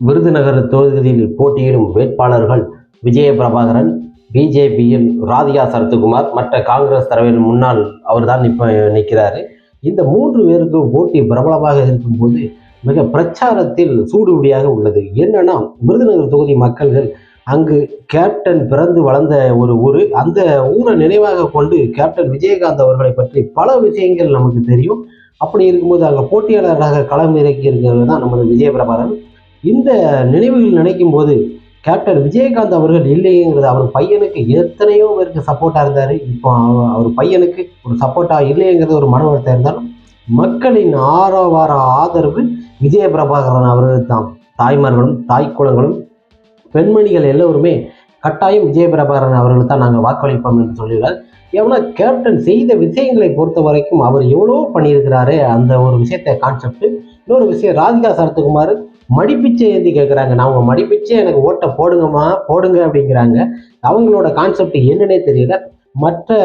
விருதுநகர் தொகுதியில் போட்டியிடும் வேட்பாளர்கள் விஜய பிரபாகரன் பிஜேபியில் ராதிகா சரத்குமார் மற்ற காங்கிரஸ் தலைவர் முன்னால் அவர்தான் இப்போ நிற்கிறாரு இந்த மூன்று பேருக்கும் போட்டி பிரபலமாக இருக்கும்போது மிக பிரச்சாரத்தில் சூடுபிடியாக உள்ளது. என்னன்னா விருதுநகர் தொகுதி மக்கள்கள் அங்கு கேப்டன் பிறந்து வளர்ந்த ஒரு ஊர் அந்த ஊரை நினைவாக கொண்டு கேப்டன் விஜயகாந்த் அவர்களை பற்றி பல விஷயங்கள் நமக்கு தெரியும். அப்படி இருக்கும்போது அங்கே போட்டியாளராக களம் இறக்கி இருக்கிறது தான் நமது விஜய பிரபாகரன் இந்த நினைவுகள் நினைக்கும் போது கேப்டன் விஜயகாந்த் அவர்கள் இல்லைங்கிறது அவர் பையனுக்கு எத்தனையோ பேருக்கு சப்போர்ட்டாக இருந்தார். இப்போ அவ- அவர் பையனுக்கு ஒரு சப்போர்ட்டாக இல்லைங்கிறது ஒரு மன வருத்தம் இருந்தாலும் மக்களின் ஆரவார ஆதரவு விஜய பிரபாகரன் அவர்கள் தான் தாய்மார்களும் தாய் குலங்களும் பெண்மணிகள் எல்லோருமே கட்டாயம் விஜய பிரபாகரன் அவர்கள் தான் நாங்கள் வாக்களிப்போம் என்று சொல்லியுள்ளார் ஏன்னா கேப்டன் செய்த விஷயங்களை பொறுத்த வரைக்கும் அவர் எவ்வளோ பண்ணியிருக்கிறாரு அந்த ஒரு விஷயத்தை கான்செப்ட் இன்னொரு விஷயம் ராதிகா சரத்குமார் மடிப்பிச்சை ஏந்தி கேட்குறாங்க நான் அவங்க மடிப்பிச்சை எனக்கு ஓட்டை போடுங்கம்மா போடுங்க அப்படிங்கிறாங்க. அவங்களோட கான்செப்ட் என்னன்னே தெரியல. மற்ற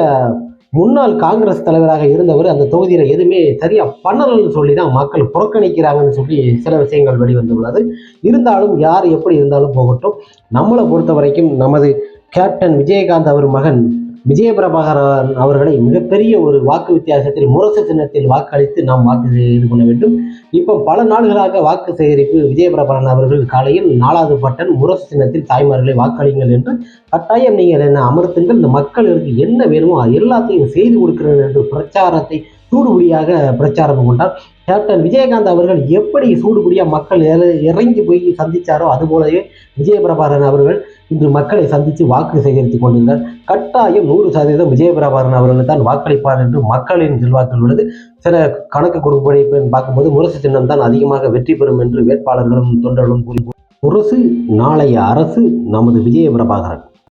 முன்னாள் காங்கிரஸ் தலைவராக இருந்தவர் அந்த தொகுதியில் எதுவுமே சரியாக பண்ணலன்னு சொல்லி தான் மக்கள் புறக்கணிக்கிறாங்கன்னு சொல்லி சில விஷயங்கள் வெளிவந்துள்ளது. இருந்தாலும் யார் எப்படி இருந்தாலும் போகட்டும். நம்மளை பொறுத்த வரைக்கும் நமது கேப்டன் விஜயகாந்த் அவர் மகன் விஜய பிரபாகரன் அவர்களை மிகப்பெரிய ஒரு வாக்கு வித்தியாசத்தில் முரசு சின்னத்தில் வாக்களித்து நாம் வாக்கு இது பண்ண வேண்டும். இப்போ பல நாடுகளாக வாக்கு சேகரிப்பு விஜய பிரபாகரன் அவர்கள் காலையில் நாலாவது பட்டன் முரசு சின்னத்தில் தாய்மார்களை வாக்களிங்கள் என்று கட்டாயம் நீங்கள் என்ன அமர்த்துங்கள் இந்த மக்களுக்கு என்ன வேணுமோ அது எல்லாத்தையும் செய்து கொடுக்கிறேன் என்று பிரச்சாரத்தை சூடுபடியாக பிரச்சாரம் கொண்டார். கேப்டன் விஜயகாந்த் அவர்கள் எப்படி சூடுபடியாக மக்கள் இறங்கி போய் சந்திச்சாரோ அதுபோலவே போலவே பிரபாகரன் அவர்கள் இன்று மக்களை சந்தித்து வாக்கு சேகரித்துக் கொண்டிருந்தார். கட்டாயம் நூறு சதவீதம் விஜயபிரபாரன் அவர்கள் தான் வாக்களிப்பார் என்று மக்களின் செல்வாக்கில் உள்ளது. சில கணக்கு கொடுப்படை பார்க்கும்போது முரசு சின்னம் தான் அதிகமாக வெற்றி பெறும் என்று வேட்பாளர்களும் தொண்டர்களும் கூறி முரசு நாளைய அரசு நமது விஜய பிரபாகரன்